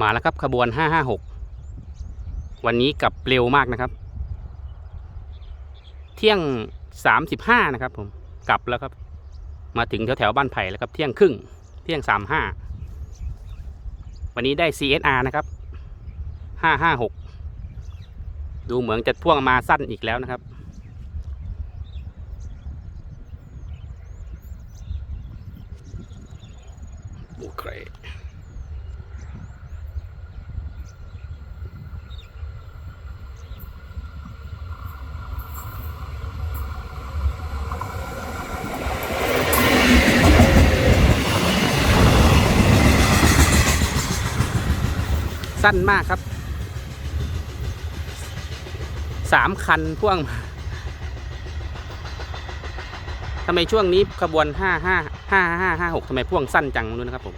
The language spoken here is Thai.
มาแล้วครับขบวน 556 วันนี้กลับเร็วมากนะครับ เที่ยง 35 นะครับผมกลับแล้วครับ มาถึงแถวแถวบ้านไผ่แล้วครับ เที่ยงครึ่ง เที่ยง 35 วันนี้ได้ CSR นะครับ 556 ดูเหมือนจะพ่วงมาสั้นอีกแล้วนะครับโอเค สั้นมากครับสามคันพ่วงทำไมช่วงนี้ขบวนห้าห้าห้าห้าห้าหกทำไมพ่วงสั้นจังไม่รู้นะครับผม